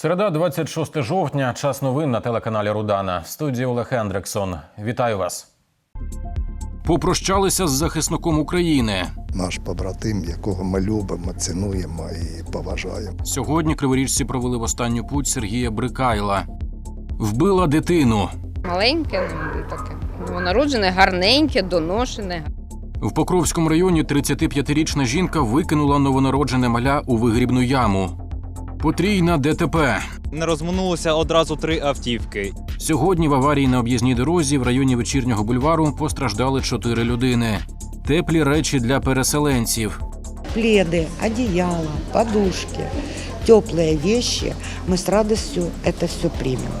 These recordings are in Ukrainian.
Середа, 26 жовтня. Час новин на телеканалі Рудана. В студії Олег Хендриксон. Вітаю вас. Попрощалися з захисником України. наш побратим, якого ми любимо, цінуємо і поважаємо. Сьогодні криворіжці провели в останню путь Сергія Брикайла. Вбила дитину. Маленьке, таке. Новонароджене, гарненьке, доношене. В Покровському районі 35-річна жінка викинула новонароджене маля у вигрібну яму. Потрійна ДТП. Не розминулося одразу три автівки. Сьогодні в аварії на об'їзній дорозі в районі вечірнього бульвару постраждали чотири людини. Теплі речі для переселенців. пледы, одеяла, подушки, теплые вещи, мы с радостью это все примем.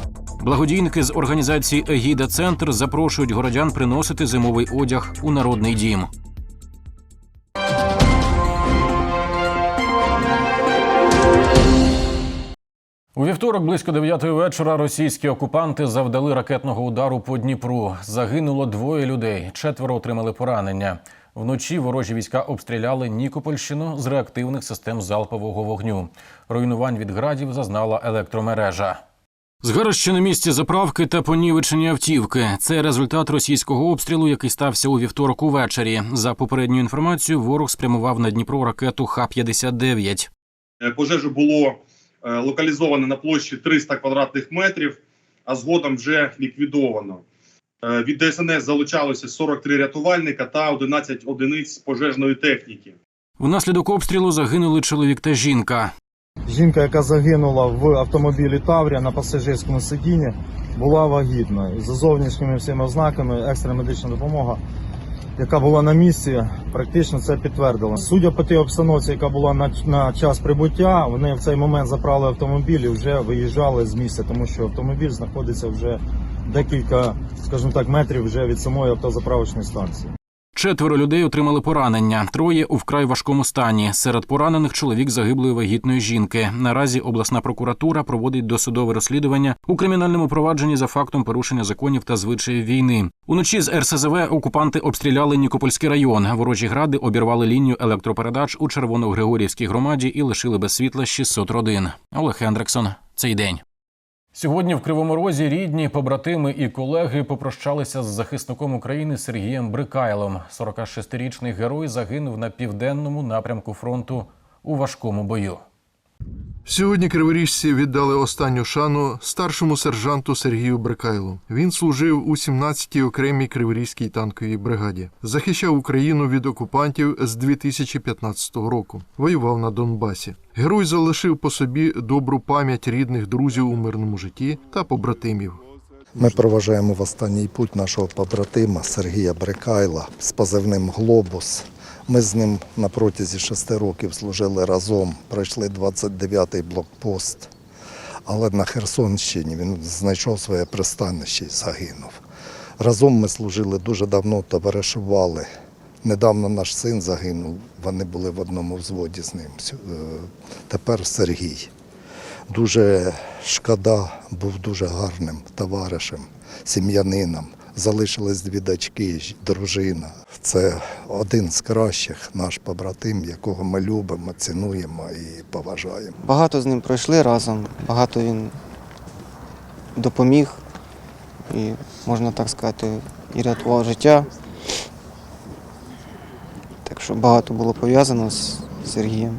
Благодійники з організації Егіда Центр запрошують городян приносити зимовий одяг у народний дім. У вівторок близько 9 вечора російські окупанти завдали ракетного удару по Дніпру. Загинуло двоє людей, четверо отримали поранення. Вночі ворожі війська обстріляли Нікопольщину з реактивних систем залпового вогню. Руйнувань від градів зазнала електромережа. Згарища на місці заправки та понівечені автівки. Це результат російського обстрілу, який стався у вівторок увечері. За попередньою інформацією, ворог спрямував на Дніпро ракету Х-59. Е, Пожежу було е, локалізовано на площі 300 квадратних метрів, а згодом вже ліквідовано. Е, Від ДСНС залучалося 43 рятувальника та 11 одиниць пожежної техніки. Внаслідок обстрілу загинули чоловік та жінка. Жінка, яка загинула в автомобілі Таврія на пасажирському сидінні, була вагітна. За зовнішніми всіма ознаками екстра медична допомога, яка була на місці, практично це підтвердила. Судя по тій обстановці, яка була на, на час прибуття, вони в цей момент забрали автомобіль і вже виїжджали з місця, тому що автомобіль знаходиться вже декілька, скажімо так, метрів вже від самої автозаправочної станції. Четверо людей отримали поранення. Троє у вкрай важкому стані. Серед поранених чоловік загиблої вагітної жінки. Наразі обласна прокуратура проводить досудове розслідування у кримінальному провадженні за фактом порушення законів та звичаїв війни. Уночі з РСЗВ окупанти обстріляли Нікопольський район. Ворожі гради обірвали лінію електропередач у Червоногригорівській громаді і лишили без світла 600 родин. Олег Хендриксон. Цей день. Сьогодні в Кривому Розі рідні, побратими і колеги попрощалися з захисником України Сергієм Брикайлом. 46-річний герой загинув на південному напрямку фронту у важкому бою. Сьогодні криворіжці віддали останню шану старшому сержанту Сергію Брикайлу. Він служив у 17-й окремій криворізькій танковій бригаді, захищав Україну від окупантів з 2015 року. Воював на Донбасі. Герой залишив по собі добру пам'ять рідних друзів у мирному житті та побратимів. Ми проважаємо в останній путь нашого побратима Сергія Брикайла з позивним Глобус. Ми з ним на протязі шести років служили разом, пройшли 29-й блокпост. Але на Херсонщині він знайшов своє пристанище і загинув. Разом ми служили дуже давно, товаришували. Недавно наш син загинув, вони були в одному взводі з ним. Е, Тепер Сергій. Дуже шкода, був дуже гарним товаришем, сім'янином. Залишились дві дочки, дружина. Це один з кращих наш побратим, якого ми любимо, цінуємо і поважаємо. Багато з ним пройшли разом, багато він допоміг і, можна так сказати, і рятував життя. Так що багато було пов'язано з Сергієм.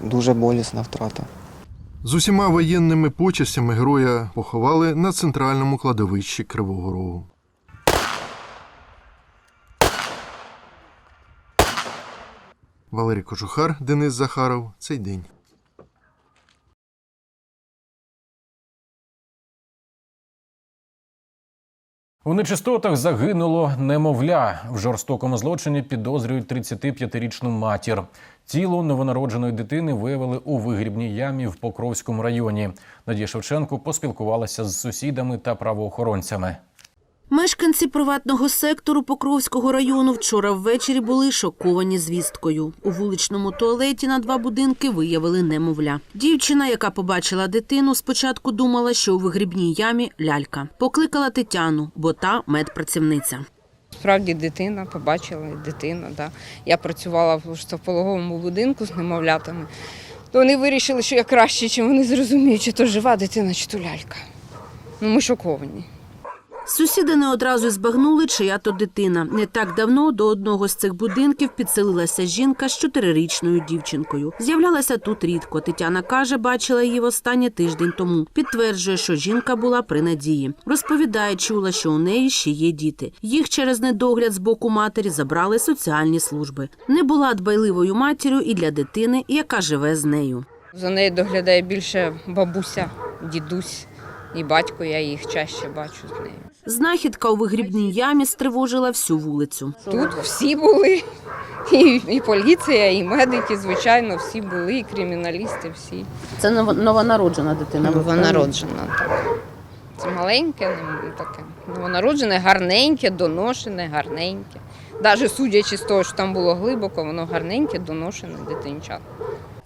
Дуже болісна втрата. З усіма воєнними почестями героя поховали на центральному кладовищі Кривого Рогу. Валерій Кожухар, Денис Захаров. Цей день. У нечистотах загинуло немовля. В жорстокому злочині підозрюють 35-річну матір. Тіло новонародженої дитини виявили у вигрібній ямі в Покровському районі. Надія Шевченко поспілкувалася з сусідами та правоохоронцями. Мешканці приватного сектору Покровського району вчора ввечері були шоковані звісткою. У вуличному туалеті на два будинки виявили немовля. Дівчина, яка побачила дитину, спочатку думала, що у вигрібній ямі лялька. Покликала Тетяну, бо та медпрацівниця. Справді дитина, побачила дитина. Да. Я працювала в пологовому будинку з немовлятами. То вони вирішили, що я краще, чим вони зрозуміють, чи то жива дитина, чи то лялька. Ну, ми шоковані. Сусіди не одразу збагнули, чия то дитина. Не так давно до одного з цих будинків підселилася жінка з чотирирічною дівчинкою. З'являлася тут рідко. Тетяна каже, бачила її востаннє тиждень тому. Підтверджує, що жінка була при надії. Розповідає, чула, що у неї ще є діти. Їх через недогляд з боку матері забрали соціальні служби. Не була дбайливою матір'ю і для дитини, яка живе з нею. За нею доглядає більше бабуся, дідусь і батько, я їх чаще бачу з нею. Знахідка у вигрібній ямі стривожила всю вулицю. Тут всі були, і, і поліція, і медики, звичайно, всі були, і криміналісти, всі. Це новонароджена дитина. Новонароджена, так. Це маленьке, таке. Новонароджене, гарненьке, доношене, гарненьке. Навіть судячи з того, що там було глибоко, воно гарненьке, доношене дитинча.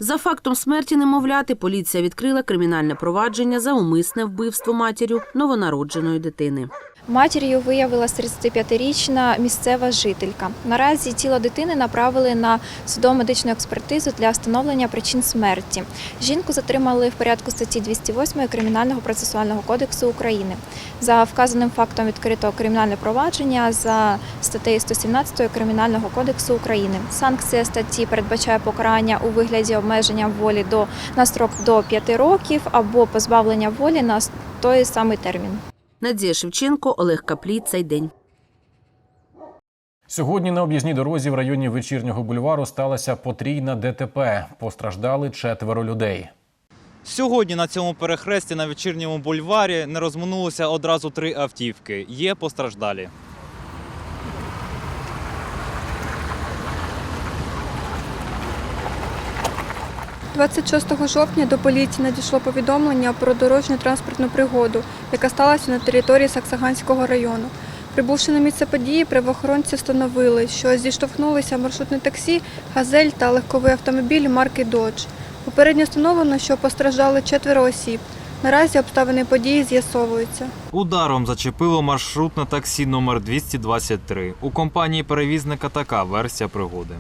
За фактом смерті немовляти поліція відкрила кримінальне провадження за умисне вбивство матір'ю новонародженої дитини. Матір'ю виявилася 35-річна місцева жителька. Наразі тіло дитини направили на судово-медичну експертизу для встановлення причин смерті. Жінку затримали в порядку статті 208 Кримінального процесуального кодексу України. За вказаним фактом відкрито кримінальне провадження за статтею 117 Кримінального кодексу України. Санкція статті передбачає покарання у вигляді обмеження волі до на строк до 5 років або позбавлення волі на той самий термін. Надія Шевченко, Олег Каплій. Цей день. Сьогодні на об'їзній дорозі в районі вечірнього бульвару сталася потрійна ДТП. Постраждали четверо людей. Сьогодні на цьому перехресті на вечірньому бульварі не розминулися одразу три автівки. Є постраждалі. – 26 жовтня до поліції надійшло повідомлення про дорожню транспортну пригоду, яка сталася на території Саксаганського району. Прибувши на місце події, правоохоронці встановили, що зіштовхнулися маршрутне таксі, газель та легковий автомобіль марки Додж. Попередньо встановлено, що постраждали четверо осіб. Наразі обставини події з'ясовуються. Ударом зачепило маршрутне таксі номер 223. У компанії перевізника така версія пригоди.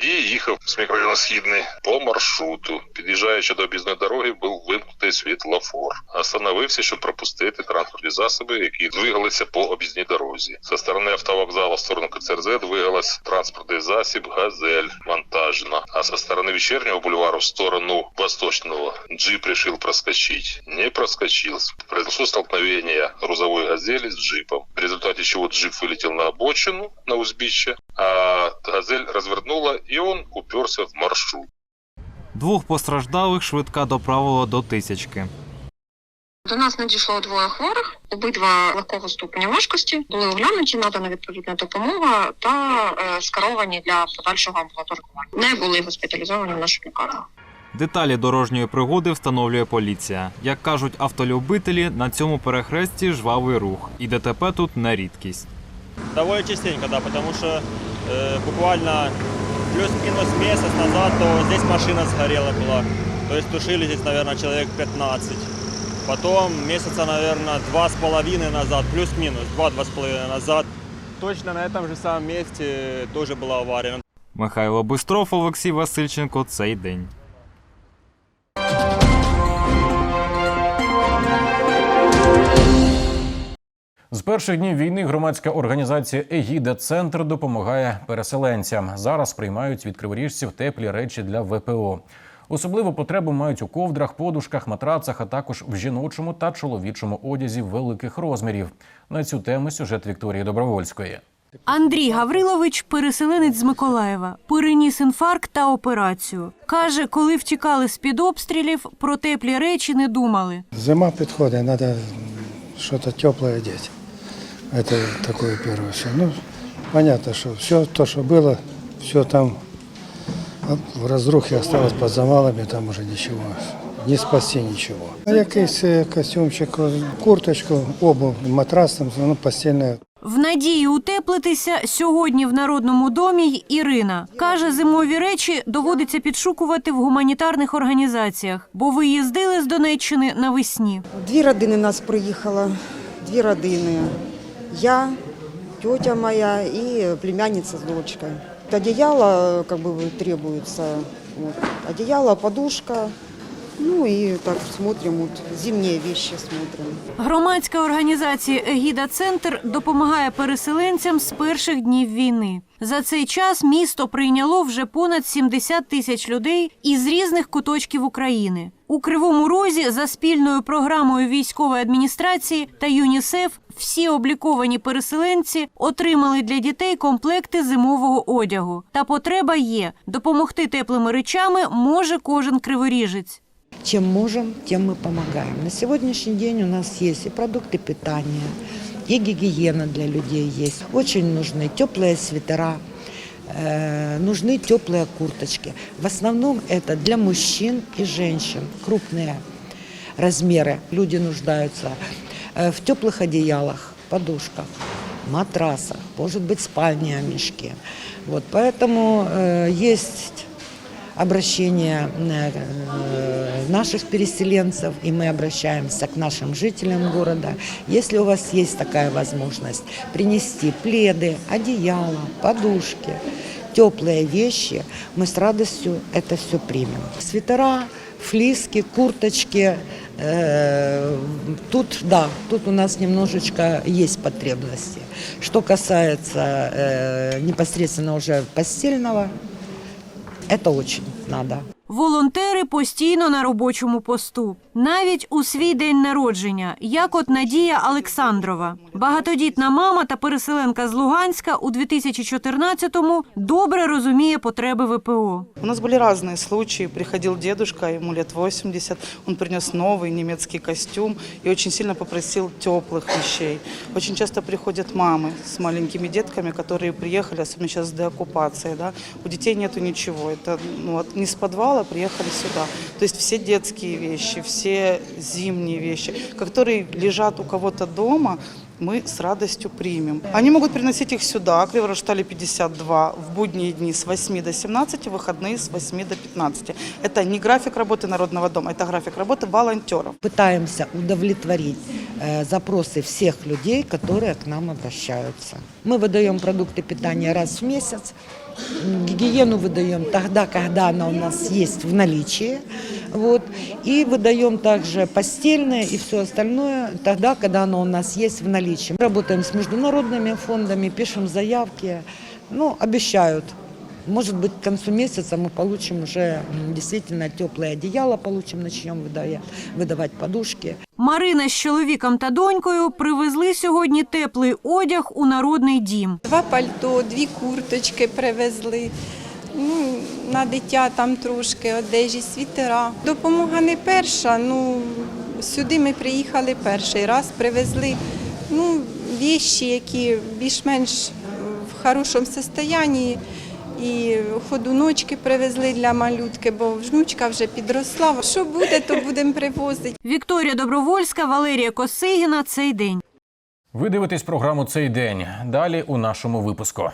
Водій їхав з мікрорайону Східний по маршруту. Під'їжджаючи до об'їзної дороги, був вимкнутий світлофор. Остановився, щоб пропустити транспортні засоби, які двигалися по об'їзній дорозі. Со сторони автовокзалу в сторону КЦРЗ двигалась транспортний засіб «Газель» вантажна. А со стороны вечернего бульвара в сторону восточного джип решил проскочить. Не проскочил. Произошло столкновение грузовой «Газели» с джипом, в результате чего джип вылетел на обочину, на узбище, а «Газель» развернула, и он уперся в маршрут. Двох постраждалих швидка доправила до тисячки. До нас надійшло двоє хворих, обидва легкого ступеня важкості, були оглянуті, надана відповідна допомога та е, скеровані для подальшого амбулаторного. Не були госпіталізовані в нашу лікарню. Деталі дорожньої пригоди встановлює поліція. Як кажуть автолюбителі, на цьому перехресті жвавий рух, і ДТП тут не рідкість. Довольно частенько, да, потому что э, буквально плюс-минус месяц назад, то здесь машина сгорела была. То есть тушили здесь, наверное, человек 15. Потом месяца, наверное, два с половиной назад, плюс-минус, два-два с половиной назад. Точно на этом же самом месте тоже была авария. Михайло Бистров, Олексій Васильченко. Цей день. З перших днів війни громадська організація Егіда Центр допомагає переселенцям. Зараз приймають від криворіжців теплі речі для ВПО. Особливу потребу мають у ковдрах, подушках, матрацах, а також в жіночому та чоловічому одязі великих розмірів. На цю тему сюжет Вікторії Добровольської. Андрій Гаврилович, переселенець з Миколаєва, переніс інфаркт та операцію. Каже, коли втікали з-під обстрілів, про теплі речі не думали. Зима підходить, треба щось тепле одягти. Это такое первое все. Ну, понятно, что все то, что было, все там в разрухе осталось под завалами, там уже ничего, не спасти ничего. Якийсь е, костюмчик, курточку, обувь, матрас, там, ну, постільне. В надії утеплитися сьогодні в народному домі й Ірина каже, зимові речі доводиться підшукувати в гуманітарних організаціях, бо виїздили з Донеччини навесні. Дві родини нас приїхало, дві родини. Я, тетя моя і племянница с дочкой. Одеяло как бы требуется Вот. Одеяло, подушка, ну и так смотрим, вот зимние вещи смотрим. Громадська організація Егіда Центр допомагає переселенцям з перших днів війни. За цей час місто прийняло вже понад 70 тисяч людей із різних куточків України. У Кривому Розі за спільною програмою військової адміністрації та ЮНІСЕФ всі обліковані переселенці отримали для дітей комплекти зимового одягу. Та потреба є допомогти теплими речами може кожен криворіжець. Чем можем, тем мы помогаем. На сегодняшний день у нас есть и продукты питания, и гигиена для людей есть. Очень нужны теплые свитера, э, нужны теплые курточки. В основном это для мужчин и женщин, крупные размеры. Люди нуждаются э, в теплых одеялах, подушках, матрасах, может быть, спальные мешки. Вот, поэтому э, есть обращение э, наших переселенцев, и мы обращаемся к нашим жителям города. Если у вас есть такая возможность, принести пледы, одеяла, подушки, теплые вещи, мы с радостью это все примем. Свитера, флиски, курточки, э, тут, да, тут у нас немножечко есть потребности. Что касается э, непосредственно уже постельного, это очень надо. Волонтери постійно на робочому посту, навіть у свій день народження, як от Надія Олександрова. Багатодітна мама та переселенка з Луганська у 2014-му добре розуміє потреби ВПО. У нас были разные случаи. Приходил дедушка, ему лет 80, он принес новый немецкий костюм и очень сильно попросил теплых вещей. Очень часто приходят мамы с маленькими детками, которые приехали, особенно сейчас с деоккупацией. Да? У детей нету ничего. Это ну, вот не с подвала приехали сюда. То есть все детские вещи, все зимние вещи, которые лежат у кого-то дома, мы с радостью примем. Они могут приносить их сюда, Криворожтале 52, в будние дни с 8 до 17, в выходные с 8 до 15. Это не график работы Народного дома, это график работы волонтеров. Пытаемся удовлетворить э, запросы всех людей, которые к нам обращаются. Мы выдаем продукты питания раз в месяц. М, Гигиену выдаем тогда, когда она у нас есть в наличии. Вот. И выдаем также постельное и все остальное тогда, когда оно у нас есть в наличии. Работаем с международными фондами, пишем заявки. Ну, обещают. Может быть, к концу месяца мы получим уже м, действительно теплые одеяла, получим, начнем выдавать, выдавать подушки. Марина з чоловіком та донькою привезли сьогодні теплий одяг у народний дім. Два пальто, дві курточки привезли. Ну, на дитя там трошки одежі, світера. Допомога не перша. Ну, сюди ми приїхали перший раз, привезли ну, віші, які більш-менш в хорошому стані. І ходуночки привезли для малютки, бо внучка вже підросла. Що буде, то будемо привозити. Вікторія Добровольська, Валерія Косигіна. Цей день. Ви дивитесь програму цей день. Далі у нашому випуску.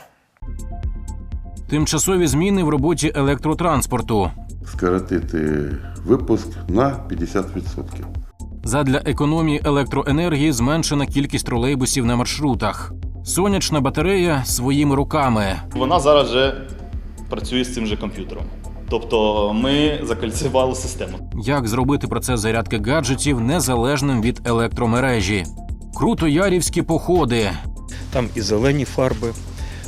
Тимчасові зміни в роботі електротранспорту. скоротити випуск на 50%. Задля економії електроенергії зменшена кількість тролейбусів на маршрутах. Сонячна батарея своїми руками. Вона зараз вже працює з цим же комп'ютером. Тобто ми закальцювали систему. Як зробити процес зарядки гаджетів незалежним від електромережі? Крутоярівські походи. Там і зелені фарби,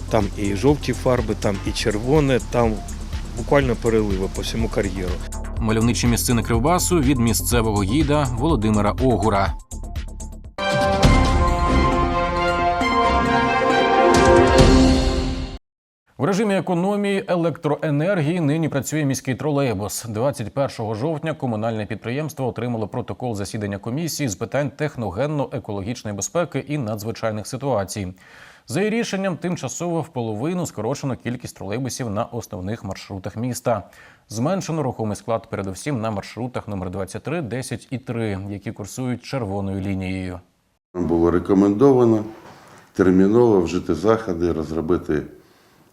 там і жовті фарби, там і червоне, там буквально переливи по всьому кар'єру. Мальовничі місцини Кривбасу від місцевого гіда Володимира Огура. В режимі економії електроенергії нині працює міський тролейбус. 21 жовтня комунальне підприємство отримало протокол засідання комісії з питань техногенно-екологічної безпеки і надзвичайних ситуацій. За її рішенням, тимчасово в половину скорочено кількість тролейбусів на основних маршрутах міста. Зменшено рухомий склад передусім на маршрутах номер 23, 10 і 3, які курсують червоною лінією. Було рекомендовано терміново вжити заходи, розробити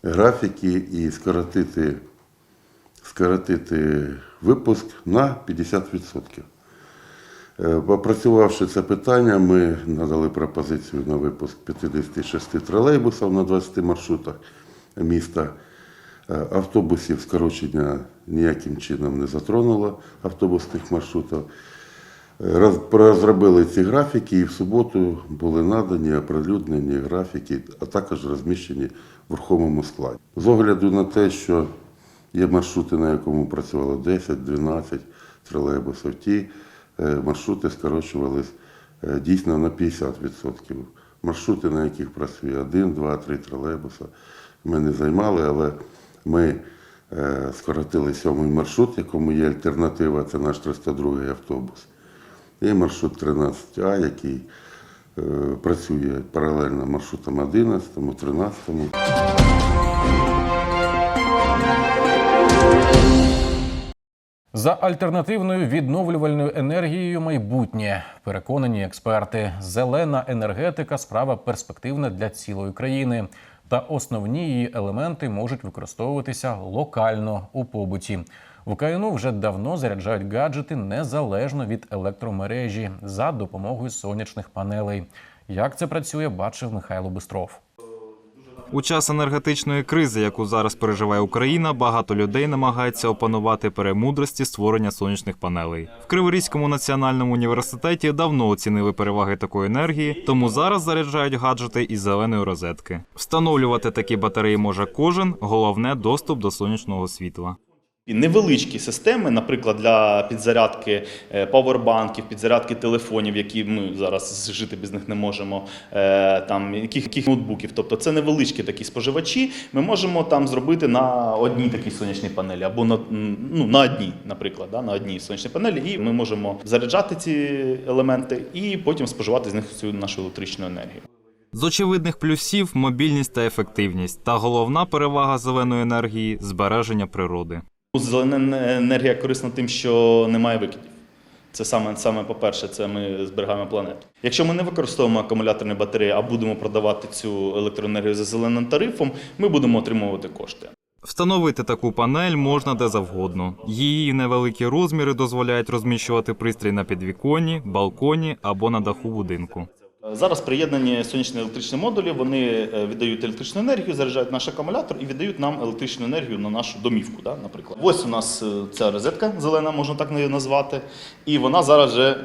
графіки і скоротити, скоротити випуск на 50%. Е, Попрацювавши це питання, ми надали пропозицію на випуск 56 тролейбусів на 20 маршрутах міста, е, автобусів скорочення ніяким чином не затронуло автобусних маршрутів. Роз- Розробили ці графіки і в суботу були надані оприлюднені графіки, а також розміщені в рухомому складі. З огляду на те, що є маршрути, на якому працювало 10-12 тролейбусів, ті е, маршрути скорочувались е, дійсно на 50%. Маршрути, на яких працює 1, 2, 3 тролейбуса, ми не займали, але ми е, скоротили сьомий маршрут, якому є альтернатива, це наш 302 автобус. І маршрут 13А, який е, працює паралельно маршрутам 11, 13. За альтернативною відновлювальною енергією майбутнє переконані експерти. Зелена енергетика справа перспективна для цілої країни. Та основні її елементи можуть використовуватися локально у побуті. В КНУ вже давно заряджають гаджети незалежно від електромережі за допомогою сонячних панелей. Як це працює, бачив Михайло Бистров. У час енергетичної кризи, яку зараз переживає Україна, багато людей намагається опанувати перемудрості створення сонячних панелей. В Криворізькому національному університеті давно оцінили переваги такої енергії, тому зараз заряджають гаджети із зеленої розетки. Встановлювати такі батареї може кожен, головне доступ до сонячного світла. І невеличкі системи, наприклад, для підзарядки е, павербанків, підзарядки телефонів, які ми зараз жити без них не можемо, е, там яких, яких ноутбуків. Тобто це невеличкі такі споживачі. Ми можемо там зробити на одній такій сонячній панелі, або на ну на одній, наприклад, да, на одній сонячній панелі, і ми можемо заряджати ці елементи і потім споживати з них цю нашу електричну енергію. З очевидних плюсів мобільність та ефективність, та головна перевага зеленої енергії збереження природи. Зелена енергія корисна тим, що немає викидів. Це саме, саме по-перше, це ми зберігаємо планету. Якщо ми не використовуємо акумуляторні батареї, а будемо продавати цю електроенергію за зеленим тарифом, ми будемо отримувати кошти. Встановити таку панель можна де завгодно. Її невеликі розміри дозволяють розміщувати пристрій на підвіконні, балконі або на даху будинку. Зараз приєднані сонячні електричні модулі, вони е, віддають електричну енергію, заряджають наш акумулятор і віддають нам електричну енергію на нашу домівку. Да, наприклад, ось у нас е, ця розетка зелена, можна так її назвати, і вона зараз вже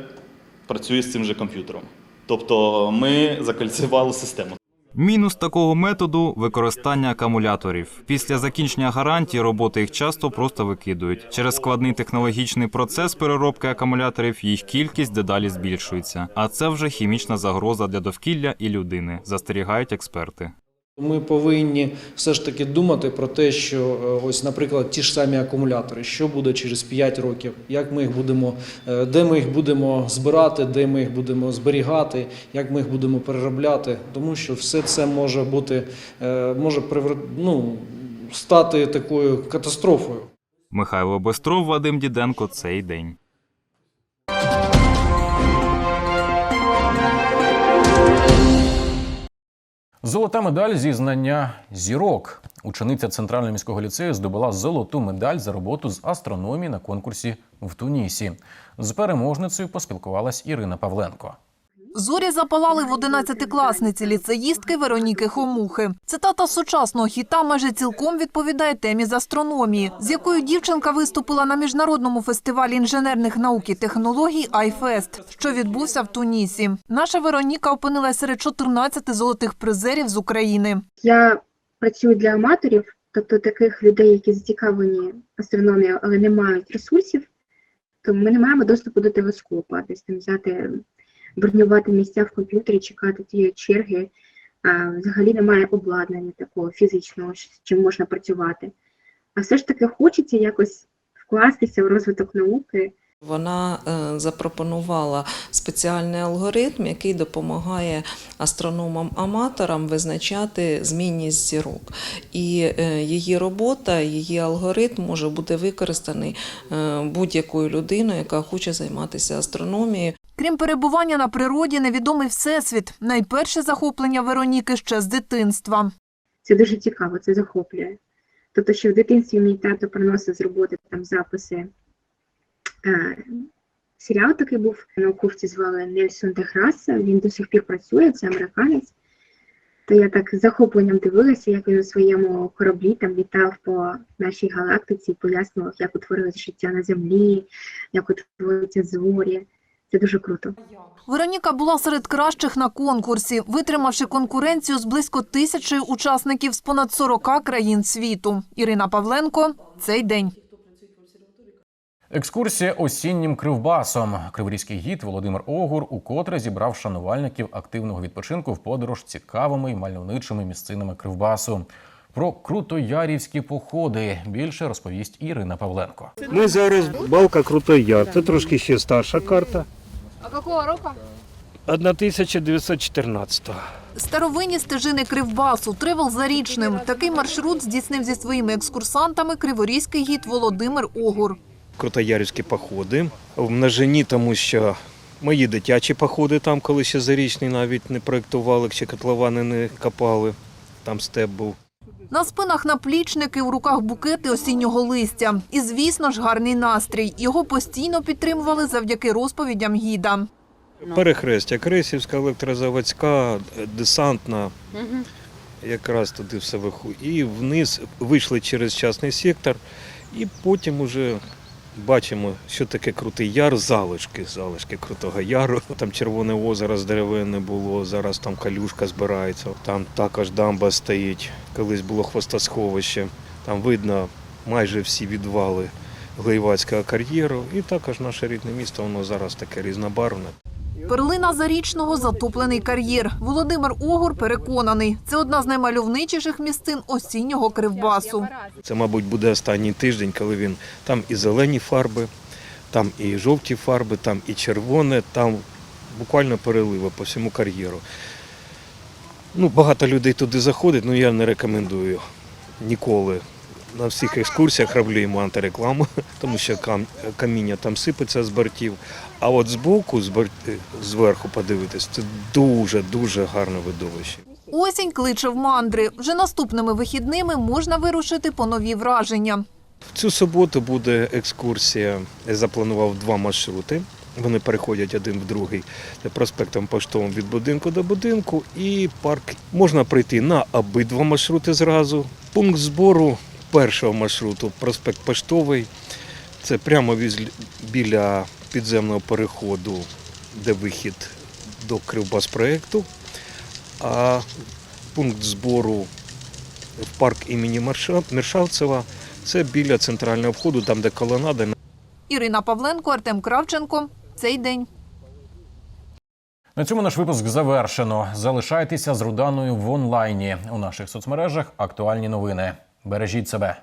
працює з цим же комп'ютером. Тобто ми закальцювали систему. Мінус такого методу використання акумуляторів. Після закінчення гарантії роботи їх часто просто викидують. Через складний технологічний процес переробки акумуляторів їх кількість дедалі збільшується. А це вже хімічна загроза для довкілля і людини, застерігають експерти. Ми повинні все ж таки думати про те, що е, ось, наприклад, ті ж самі акумулятори, що буде через 5 років, як ми їх будемо, е, де ми їх будемо збирати, де ми їх будемо зберігати, як ми їх будемо переробляти, тому що все це може бути, е, може ну, стати такою катастрофою. Михайло Бестров, Вадим Діденко. Цей день. Золота медаль зі знання зірок. Учениця Центрального міського ліцею здобула золоту медаль за роботу з астрономії на конкурсі в Тунісі. З переможницею поспілкувалась Ірина Павленко. Зорі запалали в одинадцятикласниці ліцеїстки Вероніки Хомухи. Цитата сучасного хіта майже цілком відповідає темі з астрономії, з якою дівчинка виступила на міжнародному фестивалі інженерних наук і технологій «Айфест», що відбувся в Тунісі. Наша Вероніка опинилась серед 14 золотих призерів з України. Я працюю для аматорів, тобто таких людей, які зацікавлені астрономією, але не мають ресурсів, то ми не маємо доступу до телескопа, десь там взяти, бронювати місця в комп'ютері, чекати тієї черги. Взагалі немає обладнання такого фізичного, з чим можна працювати. А все ж таки хочеться якось вкластися в розвиток науки. Вона е, запропонувала спеціальний алгоритм, який допомагає астрономам-аматорам визначати змінність зірок. І е, її робота, її алгоритм може бути використаний е, будь-якою людиною, яка хоче займатися астрономією. Крім перебування на природі, невідомий всесвіт. Найперше захоплення Вероніки ще з дитинства. Це дуже цікаво, це захоплює. Тобто, що в дитинстві мій тато приносив з роботи там записи. Е, серіал такий був, науковці звали Нельсон Деграса, він до сих пір працює, це американець. то я так з захопленням дивилася, як він у своєму кораблі там літав по нашій галактиці, пояснював, як утворилось життя на землі, як утворюються зорі. Це дуже круто. Вероніка була серед кращих на конкурсі, витримавши конкуренцію з близько тисячі учасників з понад 40 країн світу. Ірина Павленко цей день. Екскурсія осіннім кривбасом. Криворізький гід Володимир Огур укотре зібрав шанувальників активного відпочинку в подорож цікавими й мальовничими місцинами кривбасу. Про крутоярівські походи більше розповість Ірина Павленко. Ми зараз балка Крутой Яр. Це трошки ще старша карта. А якого року? 1914 Старовинні стежини Кривбасу, тревел зарічним. Такий маршрут здійснив зі своїми екскурсантами криворізький гід Володимир Огур. Крутоярівські походи. В множині, тому що мої дитячі походи там, коли ще зарічний навіть не проєктували, чи котловани не копали. Там степ був. На спинах наплічники, у руках букети осіннього листя. І, звісно ж, гарний настрій. Його постійно підтримували завдяки розповідям гіда. Перехрестя Кресівська, електрозаводська, десантна. Якраз туди все виходить. І вниз вийшли через частний сектор, і потім уже бачимо, що таке крутий яр, залишки, залишки крутого яру. Там червоне озеро з деревини було, зараз там калюшка збирається, там також дамба стоїть. Колись було хвостосховище. Там видно майже всі відвали Глейвацького кар'єру. І також наше рідне місто, воно зараз таке різнобарвне. Перлина зарічного затоплений кар'єр. Володимир Огур переконаний, це одна з наймальовничіших місцин осіннього кривбасу. Це, мабуть, буде останній тиждень, коли він там і зелені фарби, там і жовті фарби, там і червоне, там буквально переливи по всьому кар'єру. Ну, багато людей туди заходить, але я не рекомендую ніколи. На всіх екскурсіях роблю йому антирекламу, тому що кам- каміння там сипеться з бортів. А от збоку, з борт- зверху подивитись, це дуже-дуже гарне видовище. Осінь кличе в мандри. Вже наступними вихідними можна вирушити по нові враження. В цю суботу буде екскурсія. Я запланував два маршрути. Вони переходять один в другий проспектом Поштовим від будинку до будинку і парк. Можна пройти на обидва маршрути зразу. Пункт збору першого маршруту проспект Поштовий. Це прямо біля підземного переходу, де вихід до Кривбаспроекту. А пункт збору в парк імені Мершавцева це біля центрального входу, там де колонада. Ірина Павленко, Артем Кравченко. Цей день. На цьому наш випуск завершено. Залишайтеся з Руданою в онлайні у наших соцмережах. Актуальні новини. Бережіть себе.